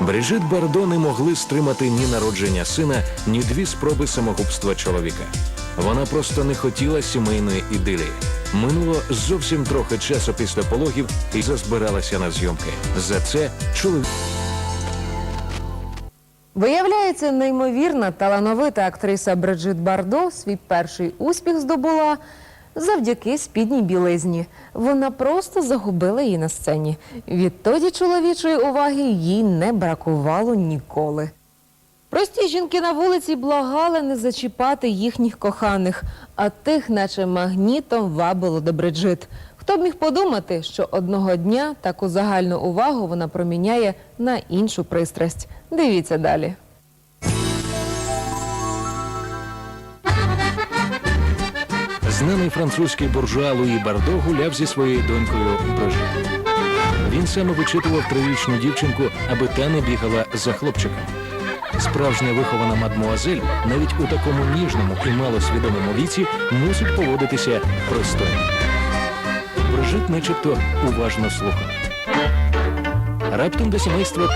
Брижит Бардо не могли стримати ні народження сина, ні дві спроби самогубства чоловіка. Вона просто не хотіла сімейної ідилії. Минуло зовсім трохи часу після пологів і зазбиралася на зйомки. За це чоловік. Виявляється, неймовірна талановита актриса Бриджит Бардо свій перший успіх здобула завдяки спідній білизні. Вона просто загубила її на сцені. Відтоді чоловічої уваги їй не бракувало ніколи. Прості жінки на вулиці благали не зачіпати їхніх коханих, а тих, наче магнітом, вабило до Бриджит. Хто б міг подумати, що одного дня таку загальну увагу вона проміняє на іншу пристрасть. Дивіться далі. Знаний французький буржуа Луї Бардо гуляв зі своєю донькою Брижит. Він саме вичитував трирічну дівчинку, аби та не бігала за хлопчиком. Справжня вихована мадмуазель навіть у такому ніжному і малосвідомому віці мусить поводитися пристойно. Брижит начебто уважно слухав. Раптом до сімейства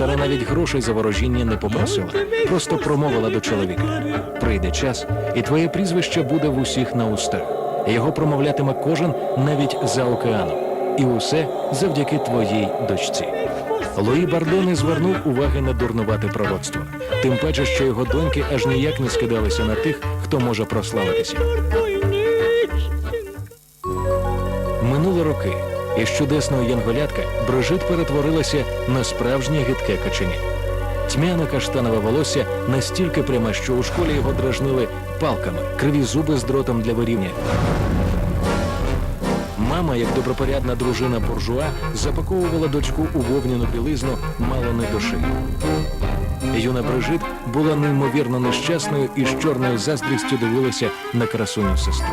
Стара навіть грошей за ворожіння не попросила, просто промовила до чоловіка. Прийде час, і твоє прізвище буде в усіх на устах. Його промовлятиме кожен навіть за океаном. І усе завдяки твоїй дочці. Луї Бардо не звернув уваги на дурнувате пророцтво. Тим паче, що його доньки аж ніяк не скидалися на тих, хто може прославитися. Минули роки, і з чудесного янголятка Брижит перетворилася на справжнє гидке каченя. Тьмяне каштанове волосся настільки пряме, що у школі його дражнили палками, криві зуби з дротом для вирівня. Мама, як добропорядна дружина буржуа, запаковувала дочку у вовняну білизну мало не до шиї. Юна Брижит була неймовірно нещасною і з чорною заздрістю дивилася на красуню сестру.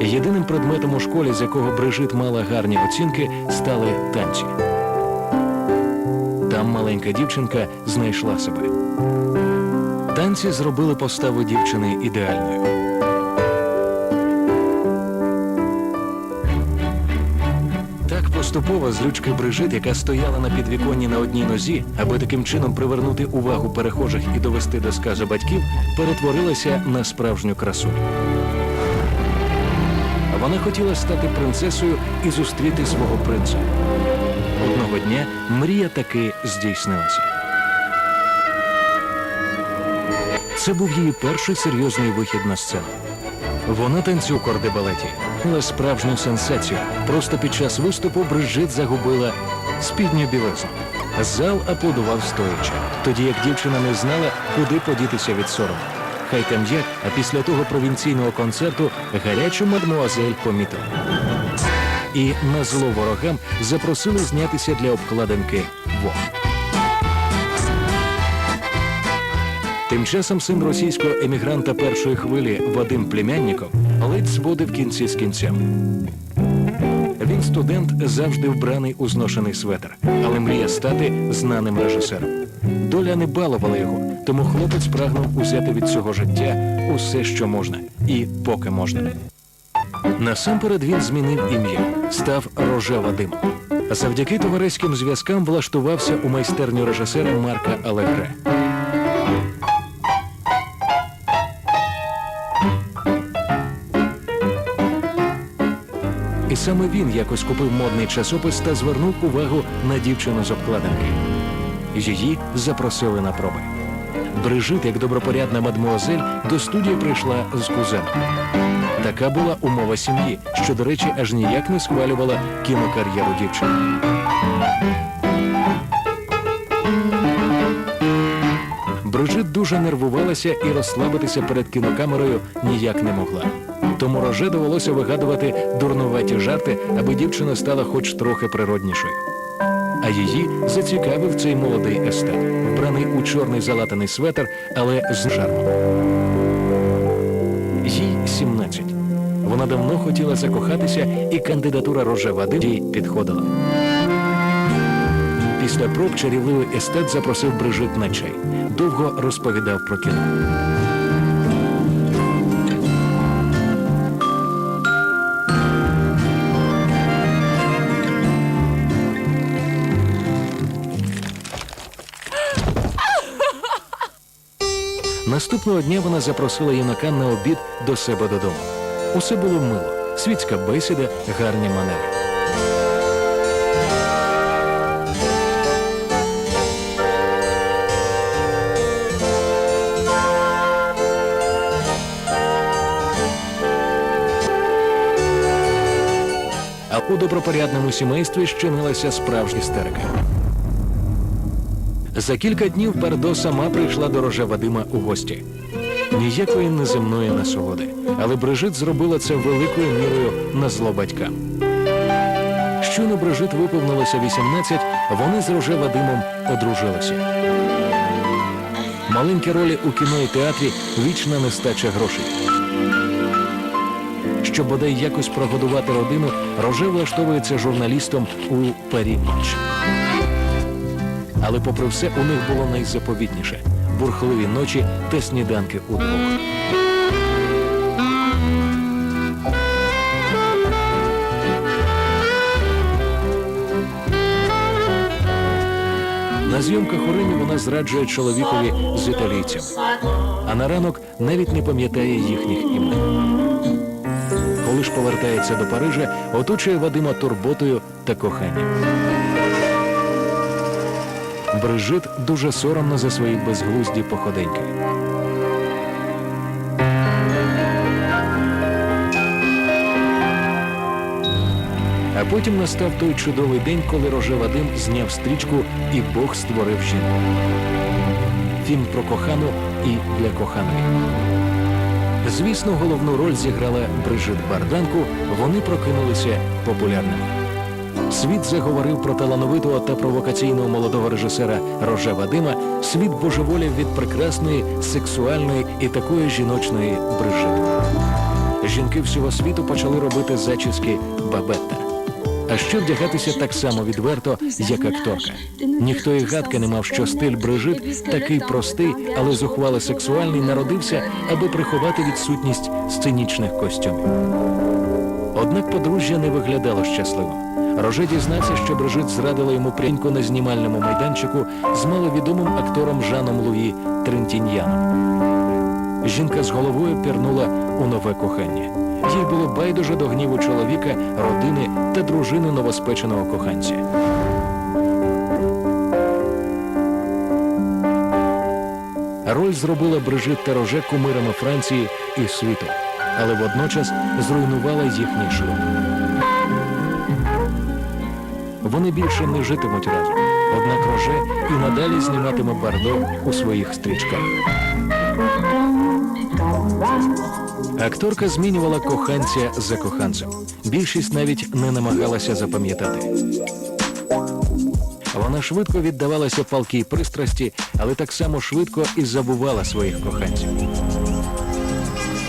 Єдиним предметом у школі, з якого Брижит мала гарні оцінки, стали танці. Там маленька дівчинка знайшла себе. Танці зробили поставу дівчини ідеальною. Так поступово з ручки Брижит, яка стояла на підвіконні на одній нозі, аби таким чином привернути увагу перехожих і довести до сказу батьків, перетворилася на справжню красуню. Вона хотіла стати принцесою і зустріти свого принца. Одного дня мрія таки здійснилася. Це був її перший серйозний вихід на сцену. Вона танцює кордебалеті, але справжню сенсацію. Просто під час виступу Бриджит загубила спідню білизну. Зал аплодував стоячи, тоді як дівчина не знала, куди подітися від сорому. Хай там як, а після того провінційного концерту гарячу мадмуазель помітила. І на зло ворогам запросили знятися для обкладинки Вог. Тим часом син російського емігранта першої хвилі Вадим Племянніков ледь зводив кінці з кінцями. Він студент завжди вбраний у зношений светр, але мріє стати знаним режисером. Доля не балувала його, тому хлопець прагнув узяти від цього життя усе, що можна, і поки можна. Насамперед він змінив ім'я, став Роже Вадим. Завдяки товариським зв'язкам влаштувався у майстерню режисера Марка Алегре. І саме він якось купив модний часопис та звернув увагу на дівчину з обкладинки. Її запросили на проби. Брижит, як добропорядна мадмуазель, до студії прийшла з кузеном. Така була умова сім'ї, що, до речі, аж ніяк не схвалювала кінокар'єру дівчини. Брижит дуже нервувалася і розслабитися перед кінокамерою ніяк не могла. Тому Роже довелося вигадувати дурнуваті жарти, аби дівчина стала хоч трохи природнішою. А її зацікавив цей молодий естет, вбраний у чорний залатаний светр, але з жармом. Їй 17. Вона давно хотіла закохатися, і кандидатура рожева їй підходила. Після проб чарівливий естет запросив Брижит на чай. Довго розповідав про кіно. Наступного дня вона запросила юнака на обід до себе додому. Усе було мило, світська бесіда, гарні манери. А у добропорядному сімействі щинилася справжня істерика. За кілька днів Бардо сама прийшла до роже Вадима у гості. Ніякої неземної насолоди, але Брижит зробила це великою мірою на зло батькам. Щойно Брижит виповнилося 18, вони з роже Вадимом одружилися. Маленькі ролі у кіно і театрі вічна нестача грошей. Щоб бодай якось прогодувати родину, Роже влаштовується журналістом у Парі Матч. Але попри все, у них було найзаповітніше бурхливі ночі та сніданки удвох. На зйомках у Римі вона зраджує чоловікові з італійцем, а на ранок навіть не пам'ятає їхніх імен. Коли ж повертається до Парижа, оточує Вадима турботою та коханням. Брижит дуже соромно за свої безглузді походеньки. А потім настав той чудовий день, коли Роже Вадим зняв стрічку і Бог створив жінку. Фільм про кохану і для коханої. Звісно, головну роль зіграла Брижит Барданку. Вони прокинулися популярними. Світ заговорив про талановитого та провокаційного молодого режисера Роже Вадима. Світ божеволів від прекрасної, сексуальної і такої жіночної Брижит. Жінки всього світу почали робити зачіски Бабетта. А ще вдягатися так само відверто, як акторка. Ніхто і гадки не мав, що стиль Брижит такий простий, але зухвало сексуальний народився, аби приховати відсутність сценічних костюмів. Однак подружжя не виглядало щасливо. Роже дізнався, що Брижит зрадила йому пряньку на знімальному майданчику з маловідомим актором Жаном Луї Трентіньяном. Жінка з головою пірнула у нове кохання. Їй було байдуже до гніву чоловіка, родини та дружини новоспеченого коханця. Роль зробила Брижит та Роже кумирами Франції і світу, але водночас зруйнувала їхній шлюб. Вони більше не житимуть разом. Однак Роже і надалі зніматиме Бардо у своїх стрічках. Акторка змінювала коханця за коханцем. Більшість навіть не намагалася запам'ятати. Вона швидко віддавалася палкій пристрасті, але так само швидко і забувала своїх коханців.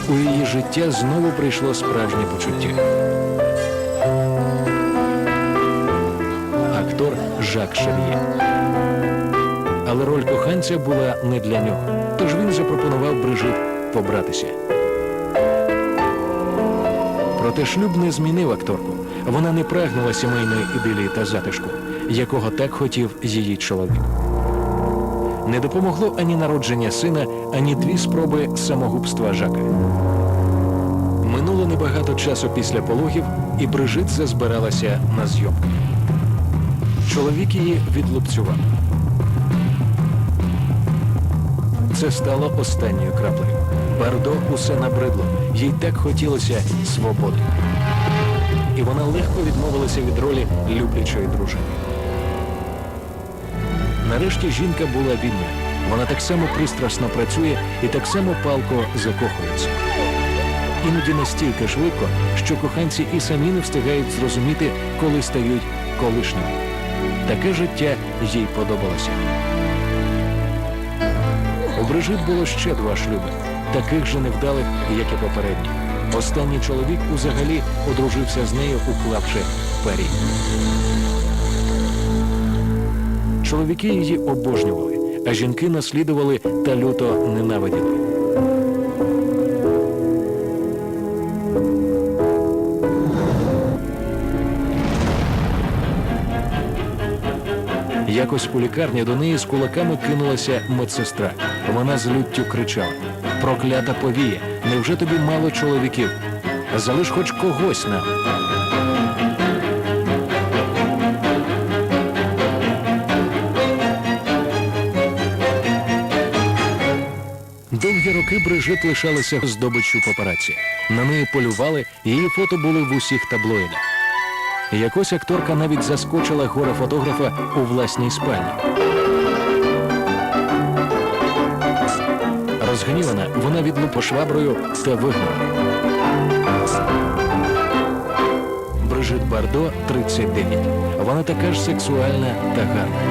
У її життя знову прийшло справжнє почуття. Жак Шев'є. Але роль коханця була не для нього, тож він запропонував Брижит побратися. Проте шлюб не змінив акторку. Вона не прагнула сімейної ідилії та затишку, якого так хотів її чоловік. Не допомогло ані народження сина, ані дві спроби самогубства Жака. Минуло небагато часу після пологів, і Брижит зазбиралася на зйомки. Чоловік її відлупцював. Це стало останньою краплею. Бардо усе набридло, їй так хотілося свободи. І вона легко відмовилася від ролі люблячої дружини. Нарешті жінка була вільна. Вона так само пристрасно працює і так само палко закохується. Іноді настільки швидко, що коханці і самі не встигають зрозуміти, коли стають колишніми. Таке життя їй подобалося. У Брижит було ще два шлюби, таких же невдалих, як і попередні. Останній чоловік узагалі одружився з нею, уклавши парі. Чоловіки її обожнювали, а жінки наслідували та люто ненавиділи. Якось у лікарні до неї з кулаками кинулася медсестра. Вона з люттю кричала: Проклята повія! Невже тобі мало чоловіків? Залиш хоч когось нам. Довгі роки Брижит лишалася здобиччю папараці. На неї полювали, її фото були в усіх таблоїдах. Якось акторка навіть заскочила горе фотографа у власній спальні. Розгнівана, вона відлупа шваброю та вигнала. Брижит Бардо 39. Вона така ж сексуальна та гарна.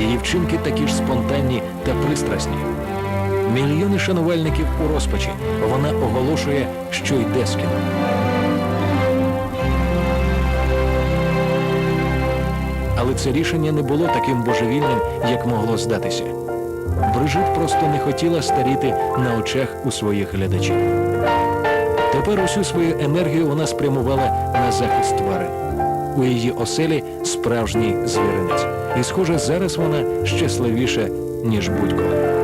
Її вчинки такі ж спонтанні та пристрасні. Мільйони шанувальників у розпачі. Вона оголошує, що йде з кіно. Але це рішення не було таким божевільним, як могло здатися. Брижит просто не хотіла старіти на очах у своїх глядачів. Тепер усю свою енергію вона спрямувала на захист тварин. У її оселі справжній звіринець. І, схоже, зараз вона щасливіша, ніж будь-коли.